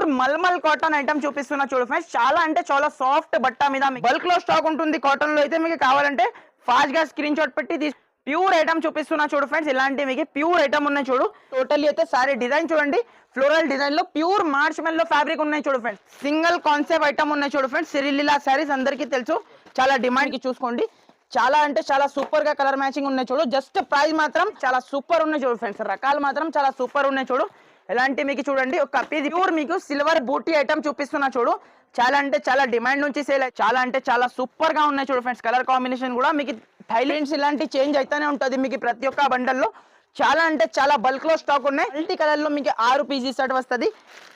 Pure mulmul cotton item చూపిస్తున్నా చూడు friends చాలా అంటే చాలా సాఫ్ట్ బట్ట మీద బల్క్లో స్టాక్ ఉంటుంది కాటన్లో అయితే మీకు కావాలంటే ఫాస్ట్గా స్క్రీన్ షాట్ పెట్టి ప్యూర్ ఐటమ్ చూపిస్తున్నా చూడు ఫ్రెండ్స్ ఇలాంటి మీకు ప్యూర్ ఐటమ్ ఉన్నాయి చూడు. టోటల్లీ అయితే సారీ డిజైన్ చూడండి. ఫ్లోరల్ డిజైన్లో ప్యూర్ మార్చ్ మెల్లో ఫ్యాబ్రిక్ ఉన్నాయి చూడు ఫ్రెండ్స్ సింగిల్ కాన్సెప్ట్ ఐటమ్ ఉన్నాయి చూడు ఫ్రెండ్స్ సిరిలిలా శారీస్ అందరికీ తెలుసు. చాలా డిమాండ్కి చూసుకోండి. చాలా అంటే చాలా సూపర్గా కలర్ మ్యాచింగ్ ఉన్నాయి చూడు. జస్ట్ ప్రైస్ మాత్రం చాలా సూపర్ ఉన్నాయి చూడు ఫ్రెండ్స్ రకాలు మాత్రం చాలా సూపర్ ఉన్నాయి చూడు. ఎలాంటి మీకు చూడండి ఒక ఇది ప్యూర్ మీకు సిల్వర్ బూటీ ఐటమ్ చూపిస్తున్నా చూడు. చాలా అంటే చాలా డిమాండ్ నుంచి సేల్ చాలా అంటే చాలా సూపర్గా ఉన్నాయి చూడు ఫ్రెండ్స్ కలర్ కాంబినేషన్ కూడా మీకు థైలెండ్స్ ఇలాంటి చేంజ్ అయితేనే ఉంటుంది మీకు ప్రతి ఒక్క బండల్లో చాలా అంటే చాలా బల్క్లో స్టాక్ ఉన్నాయి. మల్టీ కలర్లో మీకు ఆరు పీజీ సెట్ వస్తుంది.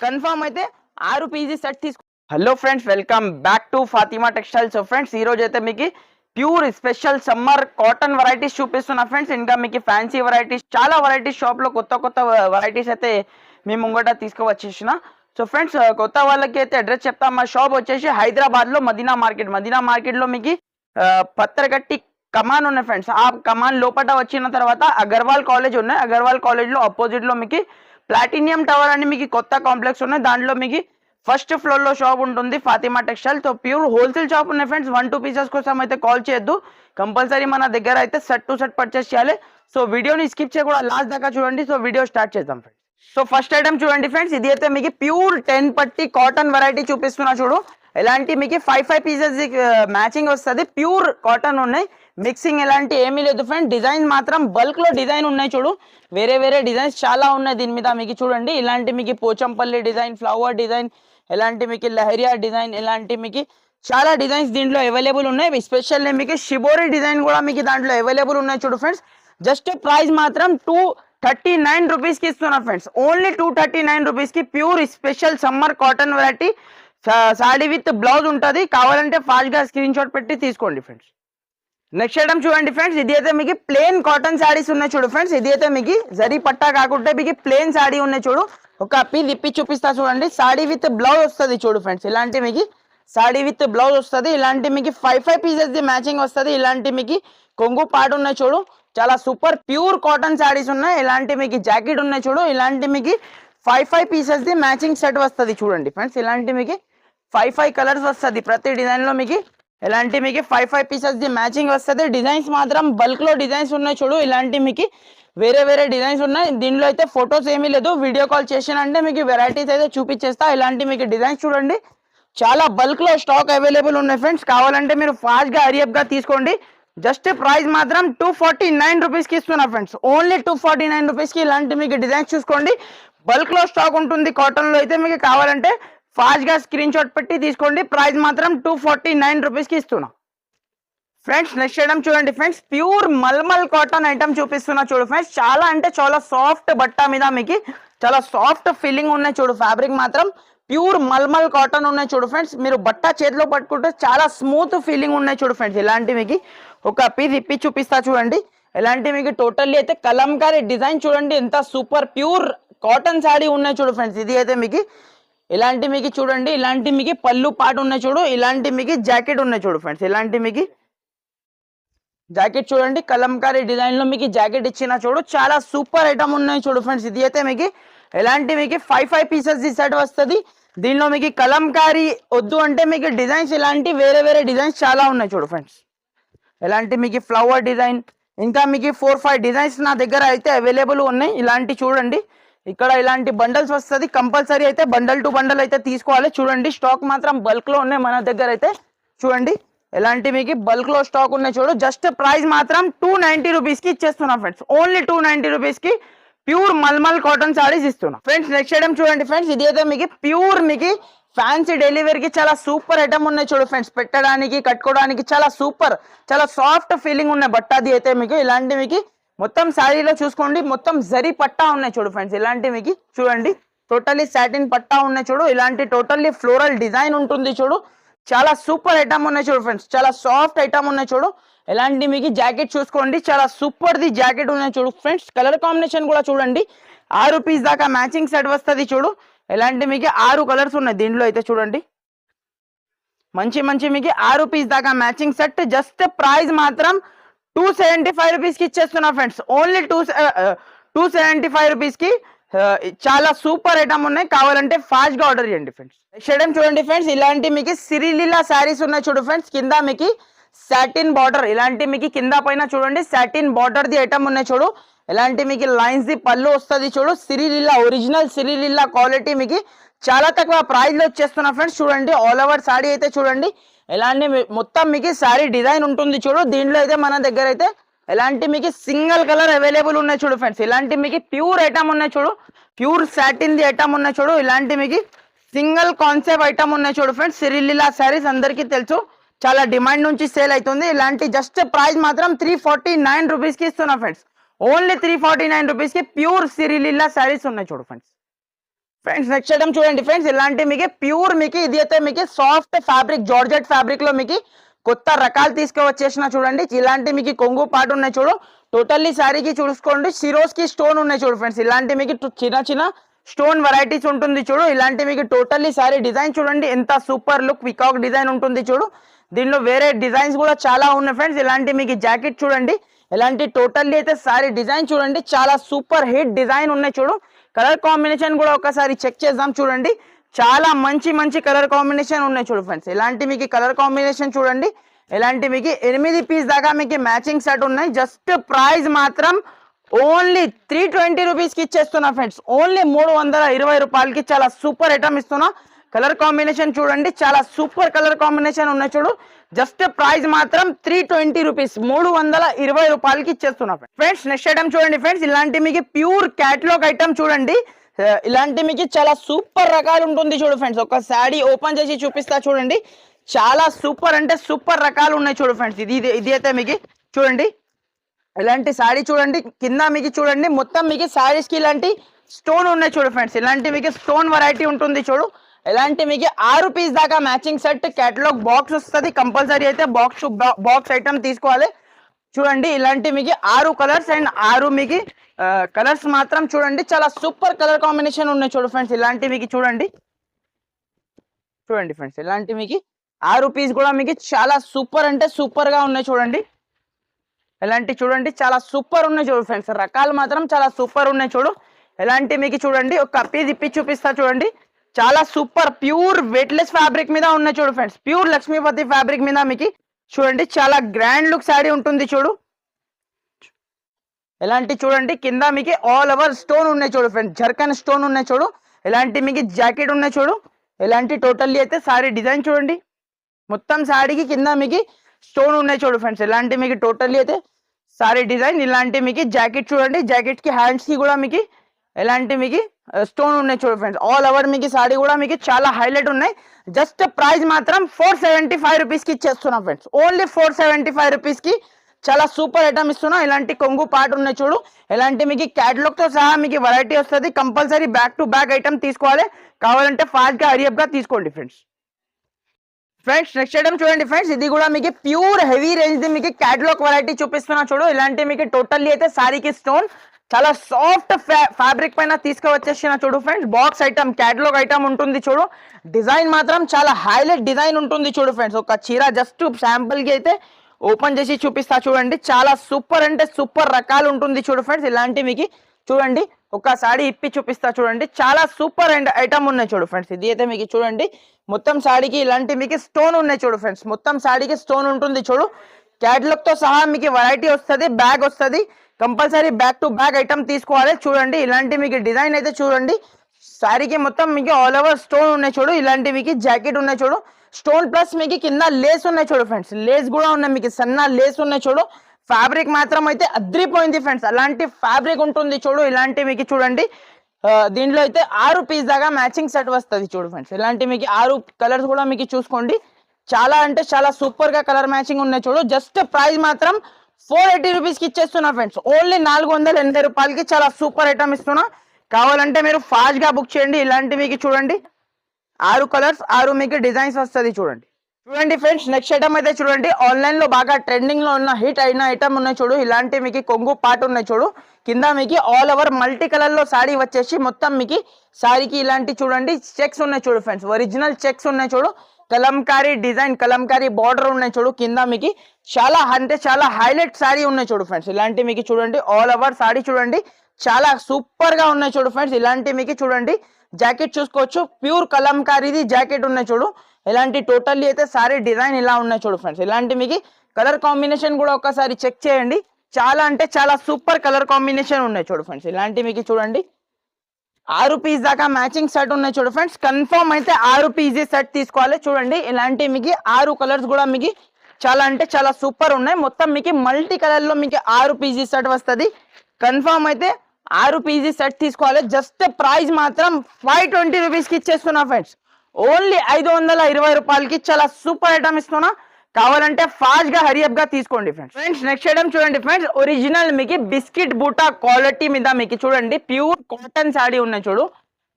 కన్ఫర్మ్ అయితే ఆరు పీజీ సెట్ తీసుకు hello friends welcome back to Fatima textiles friends ఈ రోజు అయితే మీకు pure special summer cotton varieties చూపిస్తున్నా ఫ్రెండ్స్. ఇంకా మీకు ఫ్యాన్సీ వెరైటీస్ చాలా వెరైటీస్ షాప్లో కొత్త కొత్త వెరైటీస్ అయితే మీ ముంగట తీసుకువచ్చేసిన. సో ఫ్రెండ్స్ కొత్త వాళ్ళకి అయితే అడ్రస్ చెప్తాం. మా షాప్ వచ్చేసి హైదరాబాద్లో మదీనా మార్కెట్. మదీనా మార్కెట్లో మీకు పత్రగట్టి పత్తరగట్టి కమాన్ ఉన్నాయి ఫ్రెండ్స్ ఆ కమాన్ లోపల వచ్చిన తర్వాత అగర్వాల్ కాలేజ్ ఉన్నాయి. అగర్వాల్ కాలేజ్లో అపోజిట్లో మీకు ప్లాటినియం టవర్ అని మీకు కొత్త కాంప్లెక్స్ ఉన్నాయి. దాంట్లో మీకు ఫస్ట్ ఫ్లోర్లో షాప్ ఉంటుంది. Fatima textile so pure wholesale shop ఉన్నాయి ఫ్రెండ్స్ వన్ టూ పీసెస్ కోసం అయితే కాల్ చేయొద్దు. కంపల్సరీ మన దగ్గర అయితే సెట్ టు సెట్ పర్చేస్ చేయాలి. సో వీడియోని స్కిప్ చేయకుండా లాస్ట్ దాకా చూడండి. సో వీడియో స్టార్ట్ చేద్దాం ఫ్రెండ్స్ సో ఫస్ట్ ఐటమ్ చూడండి ఫ్రెండ్స్ ఇది అయితే మీకు ప్యూర్ టెన్ పట్టి కాటన్ వెరైటీ చూపిస్తున్నా చూడు. ఎలాంటి మీకు ఫైవ్ ఫైవ్ పీసెస్ మ్యాచింగ్ వస్తుంది. ప్యూర్ కాటన్ ఉన్నాయి. మిక్సింగ్ ఎలాంటి ఏమీ లేదు ఫ్రెండ్ డిజైన్ మాత్రం బల్క్లో డిజైన్ ఉన్నాయి చూడు. వేరే వేరే డిజైన్స్ చాలా ఉన్నాయి దీని మీద. మీకు చూడండి. ఇలాంటి మీకు పోచంపల్లి డిజైన్ ఫ్లవర్ డిజైన్ ఎలాంటి మీకు లహరియా డిజైన్ ఇలాంటి మీకు చాలా డిజైన్స్ దీంట్లో అవైలబుల్ ఉన్నాయి. స్పెషల్లీ మీకు షిబోరి డిజైన్ కూడా మీకు దాంట్లో అవైలబుల్ ఉన్నాయి చూడు ఫ్రెండ్స్. జస్ట్ ప్రైస్ మాత్రం టూ థర్టీ నైన్ రూపీస్కి ఇస్తున్నా friends. Only two thirty nine రూపీస్కి pure special summer cotton variety sari with blouse ఉంటుంది. కావాలంటే ఫాస్ట్గా స్క్రీన్ షాట్ పెట్టి తీసుకోండి ఫ్రెండ్స్. నెక్స్ట్ ఐటమ్ చూడండి ఫ్రెండ్స్. ఇది అయితే మీకు ప్లేన్ కాటన్ శారీస్ ఉన్నాయి చూడు ఫ్రెండ్స్. ఇది అయితే మీకు జరీ పట్టా కాకుండా మీకు ప్లేన్ శారీ ఉన్నాయి చూడు. ఒక పీస్ ఇప్పి చూపిస్తా చూడండి. సాడీ విత్ బ్లౌజ్ వస్తుంది చూడు ఫ్రెండ్స్. ఇలాంటి మీకు సాడీ విత్ బ్లౌజ్ వస్తుంది. ఇలాంటి మీకు five five pieces the matching వస్తుంది. ఇలాంటి మీకు కొంగు పాటు ఉన్నాయి చూడు. చాలా సూపర్ ప్యూర్ కాటన్ శారీస్ ఉన్నాయి. ఇలాంటి మీకు జాకెట్ ఉన్నాయి చూడు. ఇలాంటి మీకు five five pieces the matching set వస్తుంది చూడండి ఫ్రెండ్స్. ఇలాంటి మీకు ఫైవ్ ఫైవ్ కలర్స్ వస్తుంది. ప్రతి డిజైన్లో మీకు ఇలాంటి మీకు five five pieces the matching వస్తుంది. డిజైన్స్ మాత్రం బల్క్లో డిజైన్స్ ఉన్నాయి చూడు. ఇలాంటి మీకు వేరే వేరే డిజైన్స్ ఉన్నాయి. దీనిలో అయితే ఫొటోస్ ఏమీ లేదు. వీడియో కాల్ చేసానంటే మీకు వెరైటీస్ అయితే చూపించేస్తా. ఇలాంటి మీకు డిజైన్స్ చూడండి. చాలా బల్క్లో స్టాక్ అవైలబుల్ ఉన్నాయి ఫ్రెండ్స్ కావాలంటే మీరు ఫాస్ట్గా హరియప్గా తీసుకోండి. జస్ట్ ప్రైస్ మాత్రం టూ ఫార్టీ నైన్ రూపీస్కి ఇస్తున్నా friends only two forty nine రూపీస్కి ఇలాంటి మీకు డిజైన్స్ చూసుకోండి. బల్క్లో స్టాక్ ఉంటుంది. కాటన్లో అయితే మీకు కావాలంటే ఫాస్ట్గా స్క్రీన్ షాట్ పెట్టి తీసుకోండి. ప్రైస్ మాత్రం టూ ఫార్టీ నైన్ రూపీస్కి ఇస్తున్నా. ఫ్రెండ్స్ నెక్స్ట్ ఐటమ్ చూడండి friends pure mulmul cotton item చూపిస్తున్నా చూడు ఫ్రెండ్స్ చాలా అంటే చాలా సాఫ్ట్ బట్ట మీద మీకు చాలా సాఫ్ట్ ఫీలింగ్ ఉన్నాయి చూడు ఫ్యాబ్రిక్ మాత్రం. ప్యూర్ మల్మల్ కాటన్ ఉన్నాయి చూడు ఫ్రెండ్స్ మీరు బట్ట చేతిలో పట్టుకుంటే చాలా స్మూత్ ఫీలింగ్ ఉన్నాయి చూడు ఫ్రెండ్స్ ఇలాంటి మీకు ఒక పీస్ ఇప్పి చూపిస్తా చూడండి. ఇలాంటి మీకు టోటల్లీ అయితే కలంకారీ డిజైన్ చూడండి. ఎంత సూపర్ ప్యూర్ కాటన్ శాడీ ఉన్నాయి చూడు ఫ్రెండ్స్ ఇది అయితే మీకు ఇలాంటి మీకు చూడండి. ఇలాంటి మీకు పళ్ళు పాటు ఉన్నాయి చూడు. ఇలాంటి మీకు జాకెట్ ఉన్నాయి చూడు ఫ్రెండ్స్ ఇలాంటి మీకు జాకెట్ చూడండి కలంకారీ డిజైన్లో మీకు జాకెట్ ఇచ్చిన చూడు చాలా సూపర్ ఐటమ్ ఉన్నాయి చూడు ఫ్రెండ్స్ ఇది అయితే మీకు ఎలాంటి మీకు ఫైవ్ ఫైవ్ పీసెస్ ఈ సెట్ వస్తుంది. దీనిలో మీకు కలంకారీ వద్దు అంటే మీకు డిజైన్స్ ఇలాంటి వేరే వేరే డిజైన్స్ చాలా ఉన్నాయి చూడు ఫ్రెండ్స్ ఎలాంటి మీకు ఫ్లవర్ డిజైన్ ఇంకా మీకు ఫోర్ ఫైవ్ డిజైన్స్ నా దగ్గర అయితే అవైలబుల్ ఉన్నాయి. ఇలాంటి చూడండి ఇక్కడ ఇలాంటి బండల్స్ వస్తుంది. కంపల్సరీ అయితే బండల్ టు బండల్ అయితే తీసుకోవాలి. చూడండి స్టాక్ మాత్రం బల్క్లో ఉన్నాయి మన దగ్గర అయితే. చూడండి ఎలాంటి మీకు బల్క్లో స్టాక్ ఉన్నాయి చూడు జస్ట్ ప్రైస్ మాత్రం టూ నైన్టీ రూపీస్కి ఇచ్చేస్తున్నా ఫ్రెండ్స్ ఓన్లీ టూ నైన్టీ రూపీస్కి ప్యూర్ మల్మల్ కాటన్ సారీస్ ఇస్తున్నా. ఫ్రెండ్స్ నెక్స్ట్ ఐటమ్ చూడండి ఫ్రెండ్స్ ఇది అయితే మీకు ప్యూర్ మీకు ఫ్యాన్సీ డెలివరీ కి చాలా సూపర్ ఐటమ్ ఉన్నాయి చూడు ఫ్రెండ్స్ పెట్టడానికి కట్టుకోవడానికి చాలా సూపర్ చాలా సాఫ్ట్ ఫీలింగ్ ఉన్నాయి. బట్ట అది అయితే మీకు ఇలాంటి మీకు మొత్తం శారీలో చూసుకోండి మొత్తం జరి పట్టా ఉన్నాయి చూడు ఫ్రెండ్స్ ఇలాంటి మీకు చూడండి టోటల్లీ సాటిన్ పట్టా ఉన్నాయి చూడు. ఇలాంటి టోటల్లీ ఫ్లోరల్ డిజైన్ ఉంటుంది చూడు. చాలా సూపర్ ఐటమ్ ఉన్నాయి చూడు ఫ్రెండ్స్ చాలా సాఫ్ట్ ఐటమ్ ఉన్నాయి చూడు. ఎలాంటి మీకు జాకెట్ చూసుకోండి. చాలా సూపర్ ది జాకెట్ ఉన్నాయి చూడు ఫ్రెండ్స్ కలర్ కాంబినేషన్ కూడా చూడండి. ఆరు పీస్ దాకా మ్యాచింగ్ సెట్ వస్తుంది చూడు. ఎలాంటి మీకు ఆరు కలర్స్ ఉన్నాయి దీంట్లో అయితే చూడండి. మంచి మంచి మీకు ఆరు పీస్ దాకా మ్యాచింగ్ సెట్ జస్ట్ ప్రైస్ మాత్రం టూ సెవెంటీ ఫైవ్ రూపీస్కి ఇచ్చేస్తున్నా friends only two two seventy five రూపీస్కి చాలా సూపర్ ఐటమ్ ఉన్నాయి. కావాలంటే ఫాస్ట్గా ఆర్డర్ చేయండి ఫ్రెండ్స్. నెక్స్ట్ ఐటమ్ చూడండి ఫ్రెండ్స్. ఇలాంటి మీకు సిరిలీలా శారీస్ ఉన్నాయి చూడు ఫ్రెండ్స్. కింద మీకు సాటిన్ బార్డర్ ఇలాంటి మీకు కింద పైన చూడండి. సాటిన్ బార్డర్ ది ఐటమ్ ఉన్నాయి చూడు. ఇలాంటి మీకు లైన్స్ ది పళ్ళు వస్తుంది చూడు. సిరిలీలా ఒరిజినల్ సిరిలీలా క్వాలిటీ మీకు చాలా తక్కువ ప్రైస్లో వచ్చేస్తున్నా ఫ్రెండ్స్. చూడండి. ఆల్ ఓవర్ సారీ అయితే చూడండి. ఇలాంటి మొత్తం మీకు సారీ డిజైన్ ఉంటుంది చూడు. దీంట్లో అయితే మన దగ్గర అయితే ఇలాంటి మీకు సింగిల్ కలర్ అవైలబుల్ ఉన్నాయి చూడు ఫ్రెండ్స్. ఇలాంటి మీకు ప్యూర్ ఐటమ్ ఉన్నాయి చూడు. ప్యూర్ సాటిన్ ది ఐటమ్ ఉన్నాయి చూడు. ఇలాంటి మీకు సింగిల్ కాన్సెప్ట్ ఐటమ్ ఉన్నాయి చూడు ఫ్రెండ్స్. సిరిలిలా శారీస్ అందరికీ తెలుసు. చాలా డిమాండ్ నుంచి సేల్ అవుతుంది. ఇలాంటి జస్ట్ ప్రైస్ మాత్రం త్రీ ఫార్టీ నైన్ రూపీస్కి ఇస్తున్నా friends. Only three forty nine రూపీస్కి ప్యూర్ సిరిలిలా శారీస్ ఉన్నాయి చూడు ఫ్రెండ్స్. ఫ్రెండ్స్ నెక్స్ట్ ఐటమ్ చూడండి ఫ్రెండ్స్. ఇలాంటి మీకు ప్యూర్ మీకు ఇది అయితే మీకు సాఫ్ట్ ఫ్యాబ్రిక్ జార్జెట్ ఫ్యాబ్రిక్లో మీకు కొత్త రకాలు తీసుకువచ్చేసిన చూడండి. ఇలాంటి మీకు కొంగు పాటు ఉన్నాయి చూడు. టోటల్లీ శారీకి చూసుకోండి. సిరోస్కి స్టోన్ ఉన్నాయి చూడు ఫ్రెండ్స్ ఇలాంటి మీకు చిన్న చిన్న స్టోన్ వెరైటీస్ ఉంటుంది చూడు. ఇలాంటి మీకు టోటల్లీ శారీ డిజైన్ చూడండి. ఎంత సూపర్ లుక్ వికాక్ డిజైన్ ఉంటుంది చూడు. దీనిలో వేరే డిజైన్స్ కూడా చాలా ఉన్నాయి ఫ్రెండ్స్ ఇలాంటి మీకు జాకెట్ చూడండి. ఇలాంటి టోటల్లీ అయితే సారీ డిజైన్ చూడండి. చాలా సూపర్ హిట్ డిజైన్ ఉన్నాయి చూడు. కలర్ కాంబినేషన్ కూడా ఒకసారి చెక్ చేద్దాం చూడండి. చాలా మంచి మంచి కలర్ కాంబినేషన్ ఉన్నాయి చూడు ఫ్రెండ్స్ ఇలాంటి మీకు కలర్ కాంబినేషన్ చూడండి. ఇలాంటి మీకు ఎనిమిది పీస్ దాకా మీకు మ్యాచింగ్ సెట్ ఉన్నాయి. జస్ట్ ప్రైస్ మాత్రం ఓన్లీ త్రీ ట్వంటీ రూపీస్కి ఇచ్చేస్తున్నా ఫ్రెండ్స్ ఓన్లీ మూడు వందల ఇరవై రూపాయలకి చాలా సూపర్ ఐటమ్ ఇస్తున్నా. కలర్ కాంబినేషన్ చూడండి. చాలా సూపర్ కలర్ కాంబినేషన్ ఉన్నాయి చూడు. జస్ట్ ప్రైస్ మాత్రం త్రీ ట్వంటీ రూపీస్ మూడు వందల ఇరవై రూపాయలకి ఇచ్చేస్తున్నా ఫ్రెండ్స్ నెక్స్ట్ ఐటమ్ చూడండి ఫ్రెండ్స్ ఇలాంటి మీకు ప్యూర్ క్యాటలాగ్ ఐటమ్ చూడండి. ఇలాంటి మీకు చాలా సూపర్ రకాలు ఉంటుంది చూడు ఫ్రెండ్స్. ఒక శాడీ ఓపెన్ చేసి చూపిస్తా చూడండి. చాలా సూపర్ అంటే సూపర్ రకాలు ఉన్నాయి చూడు ఫ్రెండ్స్. ఇది ఇది- ఇది అయితే మీకు చూడండి. ఇలాంటి శారీ చూడండి. కింద మీకు చూడండి. మొత్తం మీకు శారీస్కి ఇలాంటి స్టోన్ ఉన్నాయి చూడు ఫ్రెండ్స్. ఇలాంటి మీకు స్టోన్ వెరైటీ ఉంటుంది చూడు. ఇలాంటి మీకు ఆరు పీస్ దాకా మ్యాచింగ్ సెట్ కేటలాగ్ బాక్స్ వస్తుంది. కంపల్సరీ అయితే బాక్స్ బాక్స్ ఐటమ్ తీసుకోవాలి. చూడండి ఇలాంటి మీకు ఆరు కలర్స్ అండ్ ఆరు మీకు కలర్స్ మాత్రం చూడండి. చాలా సూపర్ కలర్ కాంబినేషన్ ఉన్నాయి చూడు ఫ్రెండ్స్ ఇలాంటి మీకు చూడండి. చూడండి ఫ్రెండ్స్ ఇలాంటి మీకు ఆరు పీస్ కూడా మీకు చాలా సూపర్ అంటే సూపర్గా ఉన్నాయి చూడండి. ఇలాంటి చూడండి చాలా సూపర్ ఉన్నాయి చూడు ఫ్రెండ్స్ రకాలు మాత్రం చాలా సూపర్ ఉన్నాయి చూడు. ఎలాంటి మీకు చూడండి ఒక పీస్ ఇప్పి చూపిస్తా చూడండి. చాలా సూపర్ ప్యూర్ వెయిట్లెస్ ఫ్యాబ్రిక్ మీద ఉన్నాయి చూడు ఫ్రెండ్స్ ప్యూర్ లక్ష్మీపతి ఫ్యాబ్రిక్ మీద మీకు చూడండి చాలా గ్రాండ్ లుక్ శారీ ఉంటుంది చూడు. ఎలాంటి చూడండి కింద మీకు ఆల్ ఓవర్ స్టోన్ ఉన్నాయి చూడు ఫ్రెండ్స్ జర్కన్ స్టోన్ ఉన్నాయి చూడు. ఎలాంటి మీకు జాకెట్ ఉన్నాయి చూడు. ఎలాంటి టోటల్లీ అయితే శారీ డిజైన్ చూడండి. మొత్తం శారీకి కింద మీకు స్టోన్ ఉన్నాయి చూడు ఫ్రెండ్స్ ఎలాంటి మీకు టోటల్లీ అయితే శారీ డిజైన్ ఇలాంటి మీకు జాకెట్ చూడండి. జాకెట్కి హ్యాండ్స్కి కూడా మీకు ఎలాంటి మీకు స్టోన్ ఉన్నాయి చూడు ఫ్రెండ్స్ ఆల్ ఓవర్ మీకు సారీ కూడా మీకు చాలా హైలైట్ ఉన్నాయి జస్ట్ ప్రైస్ మాత్రం ఫోర్ సెవెంటీ ఫైవ్ రూపీస్కి ఇచ్చేస్తున్నాం friends only four seventy five రూపీస్కి చాలా సూపర్ ఐటమ్ ఇస్తున్నా ఇలాంటి కొంగు పాట ఉన్నాయి చూడు ఇలాంటి మీకు క్యాటలాగ్తో సహా మీకు వెరైటీ వస్తుంది compulsory back to back item తీసుకోవాలి కావాలంటే ఫాస్ట్గా హరియప్గా తీసుకోండి ఫ్రెండ్స్ ఫ్రెండ్స్ నెక్స్ట్ ఐటమ్ చూడండి ఫ్రెండ్స్ ఇది కూడా మీకు ప్యూర్ హెవీ రేంజ్ ది మీకు క్యాటలాగ్ వెరైటీ చూపిస్తున్నా చూడు ఇలాంటి మీకు టోటల్లీ అయితే సారీకి స్టోన్ చాలా సాఫ్ట్ ఫ్యాబ్రిక్ పైన తీసుకువచ్చేసిన చూడు friends box item catalogue item ఉంటుంది చూడు. డిజైన్ మాత్రం చాలా హైలైట్ డిజైన్ ఉంటుంది చూడు ఫ్రెండ్స్ ఒక చీర జస్ట్ శాంపుల్కి అయితే ఓపెన్ చేసి చూపిస్తా చూడండి. చాలా సూపర్ అంటే సూపర్ రకాలు ఉంటుంది చూడు ఫ్రెండ్స్ ఇలాంటి మీకు చూడండి. ఒక సాడీ ఇప్పి చూపిస్తా చూడండి. చాలా సూపర్ అండ్ ఐటమ్ ఉన్నాయి చూడు ఫ్రెండ్స్ ఇది అయితే మీకు చూడండి. మొత్తం సాడీకి ఇలాంటి మీకు స్టోన్ ఉన్నాయి చూడు ఫ్రెండ్స్ మొత్తం సాడీకి స్టోన్ ఉంటుంది చూడు. క్యాటలాగ్తో సహా మీకు వెరైటీ వస్తుంది బ్యాగ్ వస్తుంది. Compulsory back to back item తీసుకోవాలి. చూడండి ఇలాంటి మీకు డిజైన్ అయితే చూడండి. శారీకి మొత్తం మీకు ఆల్ ఓవర్ స్టోన్ ఉన్నాయి చూడు ఇలాంటి మీకు జాకెట్ ఉన్నాయి చూడు. స్టోన్ ప్లస్ మీకు కింద లేస్ ఉన్నాయి చూడు ఫ్రెండ్స్. లేస్ కూడా ఉన్నాయి మీకు సన్న లేస్ ఉన్నాయి చూడు. ఫ్యాబ్రిక్ మాత్రం అయితే అద్రిపోయింది ఫ్రెండ్స్. అలాంటి ఫ్యాబ్రిక్ ఉంటుంది చూడు ఇలాంటి మీకు చూడండి. దీంట్లో అయితే ఆరు పీస్ దాకా మ్యాచింగ్ సెట్ వస్తుంది చూడు ఫ్రెండ్స్. ఇలాంటి మీకు ఆరు కలర్స్ కూడా మీకు చూసుకోండి. చాలా అంటే చాలా సూపర్గా కలర్ మ్యాచింగ్ ఉన్నాయి చూడు. జస్ట్ ప్రైస్ మాత్రం ఫోర్ ఎయిటీ రూపీస్కి ఇచ్చేస్తున్నా ఫ్రెండ్స్. ఓన్లీ నాలుగు వందల ఎనభై రూపాయలకి చాలా సూపర్ ఐటమ్ ఇస్తున్నా. కావాలంటే మీరు ఫాస్ట్గా బుక్ చేయండి. ఇలాంటి మీకు చూడండి. ఆరు కలర్స్ ఆరు మీకు డిజైన్స్ వస్తుంది చూడండి. చూడండి ఫ్రెండ్స్ నెక్స్ట్ ఐటమ్ అయితే చూడండి. ఆన్లైన్లో బాగా ట్రెండింగ్లో ఉన్న హిట్ అయిన ఐటమ్ ఉన్నాయి చూడు. ఇలాంటి మీకు కొంగు పాట ఉన్నాయి చూడు. కింద మీకు ఆల్ ఓవర్ మల్టీ కలర్లో సారీ వచ్చేసి మొత్తం మీకు సారీకి ఇలాంటి చూడండి. చెక్స్ ఉన్నాయి చూడు ఫ్రెండ్స్. ఒరిజినల్ చెక్స్ ఉన్నాయి చూడు. కలంకారీ డిజైన్ కలంకారీ బార్డర్ ఉన్నాయి చూడు. కింద మీకు చాలా అంటే చాలా హైలైట్ సారీ ఉన్నాయి చూడు ఫ్రెండ్స్ ఇలాంటి మీకు చూడండి ఆల్ ఓవర్ సారీ చూడండి. చాలా సూపర్గా ఉన్నాయి చూడు ఫ్రెండ్స్ ఇలాంటి మీకు చూడండి జాకెట్ చూసుకోవచ్చు. ప్యూర్ కలంకారీది జాకెట్ ఉన్నాయి చూడు. ఇలాంటి టోటల్లీ అయితే సారీ డిజైన్ ఇలా ఉన్నాయి చూడు ఫ్రెండ్స్ ఇలాంటి మీకు కలర్ కాంబినేషన్ కూడా ఒకసారి చెక్ చేయండి. చాలా అంటే చాలా సూపర్ కలర్ కాంబినేషన్ ఉన్నాయి చూడు ఫ్రెండ్స్ ఇలాంటి మీకు చూడండి. ఆరు పీస్ దాకా మ్యాచింగ్ సెట్ ఉన్నాయి చూడు ఫ్రెండ్స్ కన్ఫర్మ్ అయితే ఆరు పీస్ సెట్ తీసుకోవాలి. చూడండి ఇలాంటి మీకు ఆరు కలర్స్ కూడా మీకు చాలా అంటే చాలా సూపర్ ఉన్నాయి. మొత్తం మీకు మల్టీ కలర్లో మీకు ఆరు పీజీ సెట్ వస్తుంది. కన్ఫర్మ్ అయితే ఆరు పీజీ సెట్ తీసుకోవాలి. జస్ట్ ప్రైస్ మాత్రం ఫైవ్ ట్వంటీ రూపీస్కి ఇచ్చేస్తున్నా ఫ్రెండ్స్ ఓన్లీ ఐదు వందల ఇరవై రూపాయలకి చాలా సూపర్ ఐటమ్ ఇస్తున్నా. కావాలంటే ఫాస్ట్గా హరియప్గా తీసుకోండి ఫ్రెండ్స్ ఫ్రెండ్స్ నెక్స్ట్ ఐటమ్ చూడండి ఫ్రెండ్స్ ఒరిజినల్ మీకు బిస్కెట్ బూటా క్వాలిటీ మీద మీకు చూడండి. ప్యూర్ కాటన్ శాడీ ఉన్నాయి చూడు.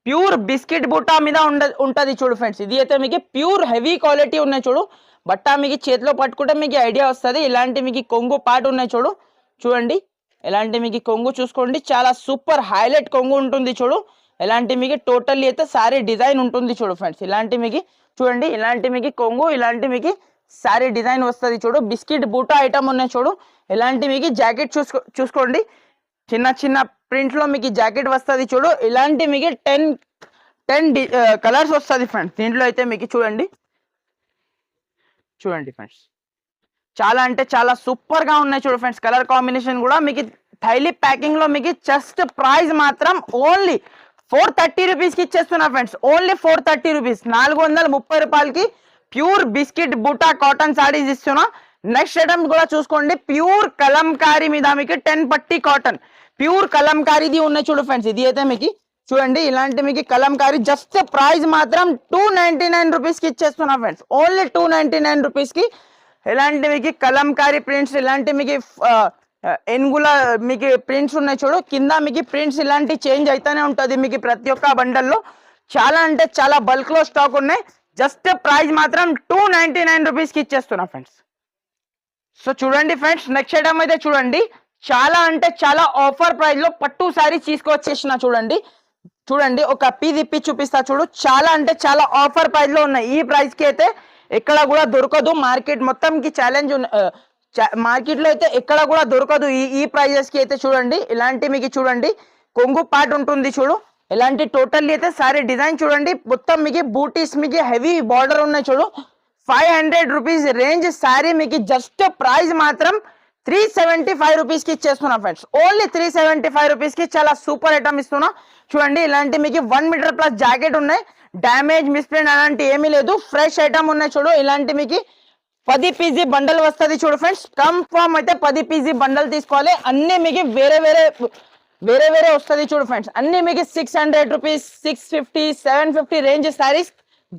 ప్యూర్ బిస్కెట్ బూటా మీద ఉండ ఉంటుంది చూడు ఫ్రెండ్స్. ఇది అయితే మీకు ప్యూర్ హెవీ క్వాలిటీ ఉన్నాయి చూడు. బట్ట మీకు చేతిలో పట్టుకుంటే మీకు ఐడియా వస్తుంది. ఇలాంటి మీకు కొంగు పాటు ఉన్నాయి చూడు. చూడండి. ఇలాంటి మీకు కొంగు చూసుకోండి. చాలా సూపర్ హైలైట్ కొంగు ఉంటుంది చూడు. ఇలాంటి మీకు టోటల్లీ అయితే సారీ డిజైన్ ఉంటుంది చూడు ఫ్రెండ్స్. ఇలాంటి మీకు చూడండి. ఇలాంటి మీకు కొంగు ఇలాంటి మీకు సారీ డిజైన్ వస్తుంది చూడు. బిస్కెట్ బూటా ఐటమ్ ఉన్నాయి చూడు. ఇలాంటి మీకు జాకెట్ చూసుకో చూసుకోండి. చిన్న చిన్న ప్రింట్లో మీకు జాకెట్ వస్తుంది చూడు. ఇలాంటి మీకు టెన్ టెన్ కలర్స్ వస్తుంది ఫ్రెండ్స్ దీంట్లో అయితే మీకు చూడండి. చూడండి ఫ్రెండ్స్ చాలా అంటే చాలా సూపర్గా ఉన్నాయి చూడు ఫ్రెండ్స్ కలర్ కాంబినేషన్ కూడా మీకు థైలీ ప్యాకింగ్లో మీకు జస్ట్ ప్రైస్ మాత్రం ఓన్లీ ఫోర్ థర్టీ రూపీస్కి ఇచ్చేస్తున్నా friends only four thirty rupees నాలుగు వందల ముప్పై రూపాయలకి pure biscuit buta cotton saris ఇస్తున్నా. నెక్స్ట్ ఐటమ్ కూడా చూసుకోండి. ప్యూర్ కలంకారీ మీద మీకు టెన్ పట్టి కాటన్ ప్యూర్ కలంకారీది ఉన్నాయి చూడు ఫ్రెండ్స్. ఇది అయితే మీకు చూడండి ఇలాంటి మీకు కలంకారీ జస్ట్ ప్రైస్ మాత్రం టూ నైన్టీ నైన్ రూపీస్కి ఇచ్చేస్తున్నా friends. Only two ninety nine రూపీస్కి ఇలాంటి మీకు కలంకారీ ప్రింట్స్ ఇలాంటి మీకు ఎన్గుల మీకు ప్రింట్స్ ఉన్నాయి చూడు. కింద మీకు ప్రింట్స్ ఇలాంటి చేంజ్ అయితేనే ఉంటుంది మీకు ప్రతి ఒక్క బండల్లో చాలా అంటే చాలా బల్క్లో స్టాక్ ఉన్నాయి. జస్ట్ ప్రైస్ మాత్రం టూ నైన్టీ నైన్ రూపీస్కి ఇచ్చేస్తున్నా ఫ్రెండ్స్. సో చూడండి ఫ్రెండ్స్ నెక్స్ట్ ఐటమ్ అయితే చూడండి. చాలా అంటే చాలా ఆఫర్ ప్రైస్లో పట్టు సారీ తీసుకొచ్చేసిన చూడండి. చూడండి ఒక పిదిప్పి చూపిస్తా చూడు. చాలా అంటే చాలా ఆఫర్ ప్రైస్లో ఉన్నాయి. ఈ ప్రైస్కి అయితే ఎక్కడ కూడా దొరకదు. మార్కెట్ మొత్తంకి ఛాలెంజ్ మార్కెట్లో అయితే ఎక్కడ కూడా దొరకదు. ఈ ఈ ప్రైజెస్కి అయితే చూడండి. ఇలాంటి మీకు చూడండి. కొంగు పార్ట్ ఉంటుంది చూడు. ఇలాంటి టోటల్లీ అయితే సారీ డిజైన్ చూడండి. మొత్తం మీకు బూటీస్ మీకు హెవీ బార్డర్ ఉన్నాయి చూడు. Five hundred rupees range sari మీకు జస్ట్ ప్రైస్ మాత్రం త్రీ సెవెంటీ ఫైవ్ రూపీస్కి ఇచ్చేస్తున్నా friends. Only three seventy five రూపీస్కి చాలా సూపర్ ఐటమ్ ఇస్తున్నా. చూడండి ఇలాంటి మీకు వన్ మీటర్ ప్లస్ జాకెట్ ఉన్నాయి. డ్యామేజ్ మిస్ప్రింట్ అలాంటి ఏమీ లేదు. ఫ్రెష్ ఐటమ్ ఉన్నాయి చూడు. ఇలాంటి మీకు పది పీజీ బండల్ వస్తుంది చూడు ఫ్రెండ్స్. కన్ఫామ్ అయితే పది పీజీ బండల్ తీసుకోవాలి. అన్ని మీకు వేరే వేరే వేరే వేరే వస్తుంది చూడు ఫ్రెండ్స్. అన్ని మీకు six hundred rupees six fifty seven fifty range saris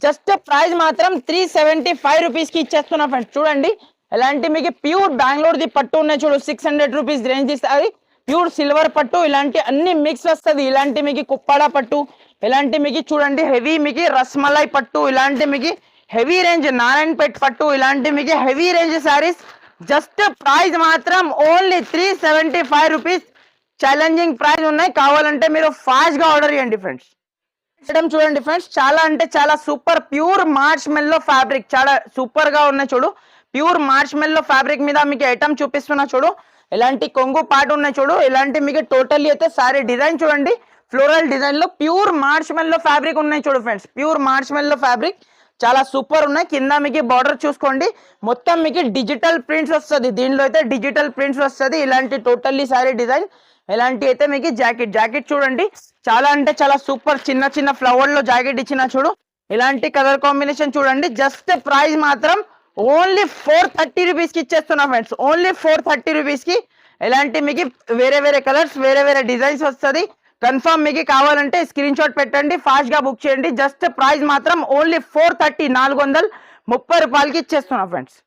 just price మాత్రం త్రీ సెవెంటీ ఫైవ్ రూపీస్కి ఇచ్చేస్తున్నా ఫ్రెండ్స్. చూడండి ఇలాంటి మీకు ప్యూర్ బెంగళూరుది పట్టు ఉన్నాయి చూడు six hundred rupees range sari pure silver పట్టు ఇలాంటి అన్ని మిక్స్ వస్తుంది. ఇలాంటి మీకు కుప్పాడ పట్టు ఇలాంటి మీకు చూడండి హెవీ మీకు రస్మలై పట్టు ఇలాంటి మీకు హెవీ రేంజ్ నారాయణపేట్ పట్టు ఇలాంటి మీకు heavy range saris just price మాత్రం only three seventy five rupees challenging price ఉన్నాయి. కావాలంటే మీరు ఫాస్ట్గా ఆర్డర్ చేయండి ఫ్రెండ్స్ ఐటమ్ చూడండి ఫ్రెండ్స్ చాలా అంటే చాలా super pure marshmallow fabric చాలా సూపర్గా ఉన్నాయి చూడు. ప్యూర్ మార్చ్ మెల్లో ఫ్యాబ్రిక్ మీద మీకు ఐటమ్ చూపిస్తున్నా చూడు. ఇలాంటి కొంగు పాటు ఉన్నాయి చూడు. ఇలాంటి మీకు టోటల్లీ అయితే సారీ డిజైన్ చూడండి. ఫ్లోరల్ డిజైన్లో ప్యూర్ మార్చ్ మెల్లో ఫ్యాబ్రిక్ ఉన్నాయి చూడు friends pure marshmallow fabric చాలా సూపర్ ఉన్నాయి. కింద మీకు బార్డర్ చూసుకోండి. మొత్తం మీకు డిజిటల్ ప్రింట్స్ వస్తుంది. దీనిలో అయితే డిజిటల్ ప్రింట్స్ వస్తుంది. ఇలాంటి టోటల్లీ సారీ డిజైన్ ఇలాంటి అయితే మీకు జాకెట్ జాకెట్ చూడండి. చాలా అంటే చాలా సూపర్ చిన్న చిన్న ఫ్లవర్లో జాకెట్ ఇచ్చిన చూడు. ఇలాంటి కలర్ కాంబినేషన్ చూడండి. జస్ట్ ప్రైస్ మాత్రం ఓన్లీ ఫోర్ థర్టీ రూపీస్కి ఇచ్చేస్తున్నా ఫ్రెండ్స్ ఓన్లీ ఫోర్ థర్టీ రూపీస్కి ఎలాంటి ఇలాంటి మీకు వేరే వేరే కలర్స్ వేరే వేరే డిజైన్స్ వస్తుంది. కన్ఫర్మ్ మీకు కావాలంటే స్క్రీన్ షాట్ పెట్టండి ఫాస్ట్గా బుక్ చేయండి. జస్ట్ ప్రైస్ మాత్రం ఓన్లీ ఫోర్ థర్టీ నాలుగు వందలు ముప్పై రూపాయలకి ఇచ్చేస్తున్నా ఫ్రెండ్స్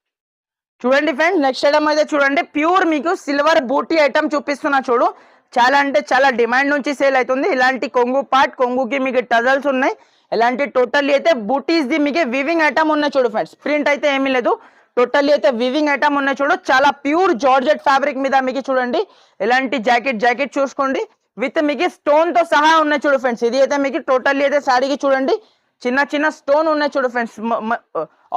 చూడండి ఫ్రెండ్స్ నెక్స్ట్ ఐటమ్ అయితే చూడండి. ప్యూర్ మీకు సిల్వర్ బూటీ ఐటమ్ చూపిస్తున్నా చూడు. చాలా అంటే చాలా డిమాండ్ నుంచి సేల్ అవుతుంది. ఇలాంటి కొంగు పార్ట్ కొంగుకి మీకు టజల్స్ ఉన్నాయి. ఎలాంటి టోటల్లీ అయితే బూటీస్ ది మీకు వివింగ్ ఐటమ్ ఉన్నాయి చూడు ఫ్రెండ్స్ ప్రింట్ అయితే ఏమీ లేదు. టోటల్లీ అయితే వివింగ్ ఐటమ్ ఉన్నాయి చూడు. చాలా ప్యూర్ జార్జెట్ ఫ్యాబ్రిక్ మీద మీకు చూడండి. ఎలాంటి జాకెట్ జాకెట్ చూసుకోండి. విత్ మీకు స్టోన్తో సహా ఉన్నాయి చూడు ఫ్రెండ్స్ ఇది అయితే మీకు టోటల్లీ అయితే శారీకి చూడండి. చిన్న చిన్న స్టోన్ ఉన్నాయి చూడు ఫ్రెండ్స్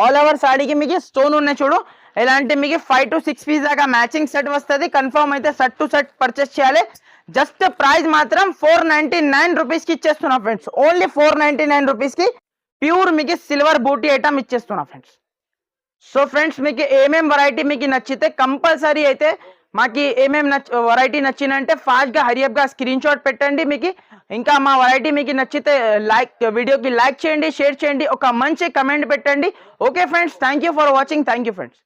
ఆల్ ఓవర్ సాడీకి మీకు స్టోన్ ఉన్నాయి చూడు. ఇలాంటి మీకు ఫైవ్ టు సిక్స్ పీస్ దాకా మ్యాచింగ్ సెట్ వస్తుంది. కన్ఫర్మ్ అయితే సెట్ టు సెట్ పర్చేస్ చేయాలి. జస్ట్ ప్రైస్ మాత్రం ఫోర్ నైన్టీ నైన్ రూపీస్కి ఇచ్చేస్తున్నా friends. Only four ninety nine రూపీస్కి ప్యూర్ మీకు సిల్వర్ బూటీ ఐటమ్ ఇచ్చేస్తున్నా ఫ్రెండ్స్. సో ఫ్రెండ్స్ మీకు ఏమేమి వెరైటీ మీకు నచ్చితే కంపల్సరీ అయితే మాకు ఏమేమి నచ్చ వెరైటీ నచ్చిందంటే ఫాస్ట్గా హరియప్గా స్క్రీన్ షాట్ పెట్టండి మీకు. ఇంకా మా వెరైటీ మీకు నచ్చితే లైక్ వీడియోకి లైక్ చేయండి షేర్ చేయండి ఒక మంచి కమెంట్ పెట్టండి. Okay friends thank you for watching thank you friends